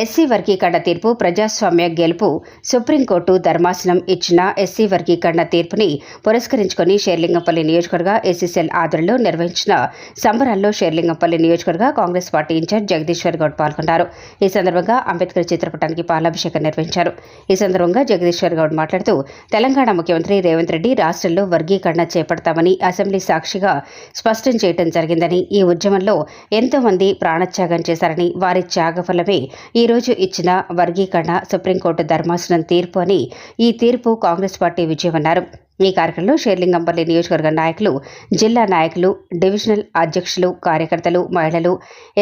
SC వర్గీకరణ తీర్పు ప్రజాస్వామ్య గెలుపు సుప్రీంకోర్టు ధర్మాసనం ఇచ్చిన ఎస్సీ వర్గీకరణ తీర్పుని పురస్కరించుకుని షేర్లింగంపల్లి నియోజకవర్గ ఎస్సీసెల్ ఆధ్వర్యంలో నిర్వహించిన సంబరాల్లో షేర్లింగంపల్లి నియోజకవర్గ Congress party in-charge Jagadishwar Goud పాల్గొన్నారు. ఈ సందర్భంగా అంబేద్కర్ చిత్రపటానికి పాలాభిషేకం నిర్వహించారు. ఈ సందర్భంగా జగదీశ్వర్ గౌడ్ మాట్లాడుతూ తెలంగాణ ముఖ్యమంత్రి రేవంత్ రెడ్డి రాష్ట్రంలో వర్గీకరణ చేపడతామని అసెంబ్లీ సాక్షిగా స్పష్టం చేయడం జరిగిందని ఈ ఉద్యమంలో ఎంతో మంది ప్రాణత్యాగం చేశారని వారి త్యాగఫలమే ఈ ఈరోజు ఇచ్చిన వర్గీకరణ సుప్రీంకోర్టు ధర్మాసనం తీర్పు అని ఈ తీర్పు కాంగ్రెస్ పార్టీ విజయమన్నారు. ఈ కార్యక్రమంలో షేర్లింగంపల్లి నియోజకవర్గ నాయకులు జిల్లా నాయకులు డివిజనల్ అధ్యక్షులు కార్యకర్తలు మహిళలు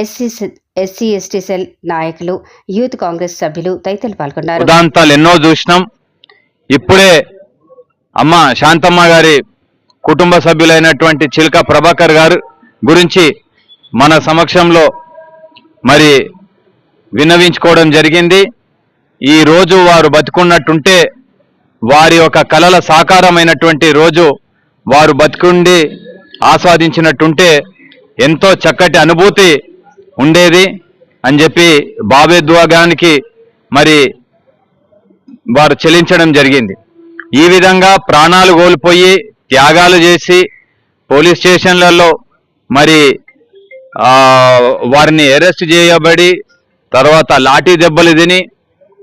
ఎస్సీ ఎస్సీ ఎస్టీ సెల్ నాయకులు యూత్ కాంగ్రెస్ సభ్యులు తదితరులు పాల్గొన్నారు. ఉదాంతాలు ఎన్నో చూసినాం. ఇప్పుడే అమ్మ శాంతమ్మ గారి కుటుంబ సభ్యులైనటువంటి చిల్క ప్రభాకర్ గారు గురించి మన సమక్షంలో మరి విన్నవించుకోవడం జరిగింది. ఈ రోజు వారు బతుకున్నట్టుంటే వారి యొక్క కళల సాకారమైనటువంటి రోజు వారు బతుకుండి ఆస్వాదించినట్టుంటే ఎంతో చక్కటి అనుభూతి ఉండేది అని చెప్పి బాబేద్వాగానికి మరి వారు చెల్లించడం జరిగింది. ఈ విధంగా ప్రాణాలు కోల్పోయి త్యాగాలు చేసి పోలీస్ స్టేషన్లలో మరి వారిని అరెస్ట్ చేయబడి తర్వాత లాఠీ దెబ్బలు తిని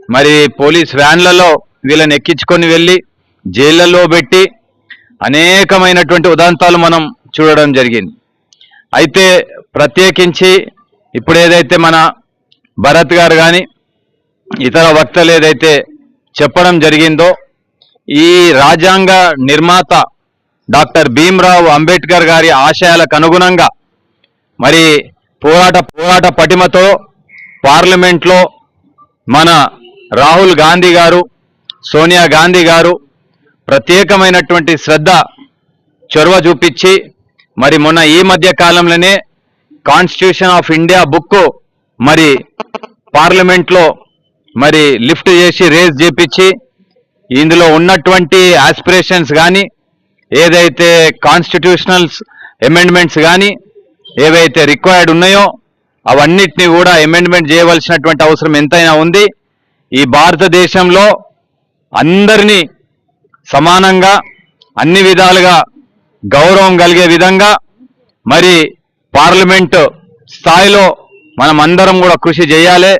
మరి పోలీస్ వ్యాన్లలో వీళ్ళని ఎక్కించుకొని వెళ్ళి జైళ్ళల్లో పెట్టి అనేకమైనటువంటి ఉదంతాలు మనం చూడడం జరిగింది. అయితే ప్రత్యేకించి ఇప్పుడు ఏదైతే మన భరత్ గారు కానీ ఇతర వక్తలు ఏదైతే చెప్పడం జరిగిందో ఈ రాజ్యాంగ నిర్మాత డాక్టర్ భీమ్రావ్ అంబేద్కర్ గారి ఆశయాలకు అనుగుణంగా మరి పోరాట పోరాట పటిమతో పార్లమెంట్లో మన రాహుల్ గాంధీ గారు సోనియా గాంధీ గారు ప్రత్యేకమైనటువంటి శ్రద్ధ చొరవ చూపించి మరి మొన్న ఈ మధ్య కాలంలోనే కాన్స్టిట్యూషన్ ఆఫ్ ఇండియా బుక్ మరి పార్లమెంట్లో మరి లిఫ్ట్ చేసి రేజ్ చేపించి ఇందులో ఉన్నటువంటి ఆస్పిరేషన్స్ కానీ ఏదైతే కాన్స్టిట్యూషనల్స్ అమెండ్మెంట్స్ కానీ ఏవైతే రిక్వైర్డ్ ఉన్నాయో అవన్నిటినీ కూడా అమెండ్మెంట్ చేయవలసినటువంటి అవసరం ఎంతైనా ఉంది. ఈ భారతదేశంలో అందరినీ సమానంగా అన్ని విధాలుగా గౌరవం కలిగే విధంగా మరి పార్లమెంట్ స్థాయిలో మనం అందరం కూడా కృషి చేయాలి.